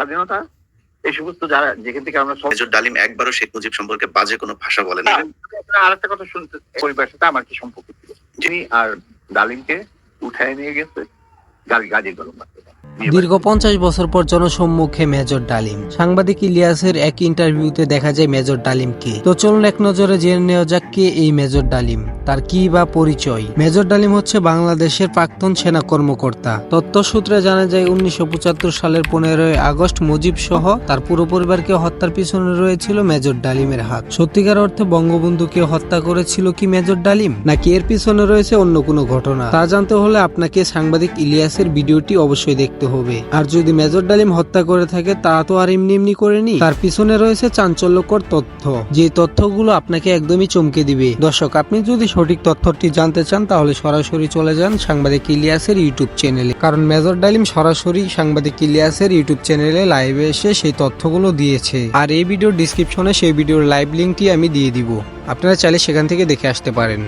স্বাধীনতা এই সমস্ত যারা যেখান থেকে আমরা সব মেজর ডালিম একবারও শেখ মুজিব সম্পর্কে বাজে কোনো ভাষা বলেন না আর একটা কথা শুনতে পরিবারের সাথে আমার কি সম্পর্ক ছিল? যিনি আর ডালিমকে উঠায় নিয়ে গেছে গাড়ি গাড়ি গরম দীর্ঘ পঞ্চাশ বছর পর জনসম্মুখে মেজর ডালিম। সাংবাদিক ইলিয়াসের এক ইন্টারভিউতে দেখা যায় মেজর ডালিমকে। তো চলুন এক নজরে জেনে নেওয়া যাক কে এই মেজর ডালিম। তার কি বা পরিচয়? মেজর ডালিম হচ্ছে বাংলাদেশের প্রাক্তন সেনা কর্মকর্তা। তথ্য সূত্রে জানা যায়, উনিশশো পঁচাত্তর সালের পনেরোই আগস্ট মুজিব সহ তার পুরো পরিবারকে হত্যার পিছনে রয়েছিল মেজর ডালিমের হাত। সত্যিকার অর্থে বঙ্গবন্ধুকে হত্যা করেছিল কি মেজর ডালিম? নাকি এর পিছনে রয়েছে অন্য কোনো ঘটনা? তা জানতে হলে আপনাকে সাংবাদিক ইলিয়াসের ভিডিওটি অবশ্যই দেখতে হবে। আর যদি মেজর ডালিম হত্যা করে থাকে, তা তো আর এমনি এমনি করেনি। তার পিছনে রয়েছে চাঞ্চল্যকর তথ্য। যে তথ্যগুলো আপনাকে একদমই চমকে দিবে। দর্শক, আপনি যদি সঠিক তথ্যটি জানতে চান, তাহলে সরাসরি চলে যান সাংবাদিক ইলিয়াসের ইউটিউব চ্যানেলে। কারণ মেজর ডালিম সরাসরি সাংবাদিক ইলিয়াসের ইউটিউব চ্যানেলে লাইভে এসে সেই তথ্যগুলো দিয়েছে। আর এই ভিডিওর ডিসক্রিপশনে সেই ভিডিওর লাইভ লিঙ্কটি আমি দিয়ে দিব। আপনারা চাইলে সেখান থেকে দেখে আসতে পারেন।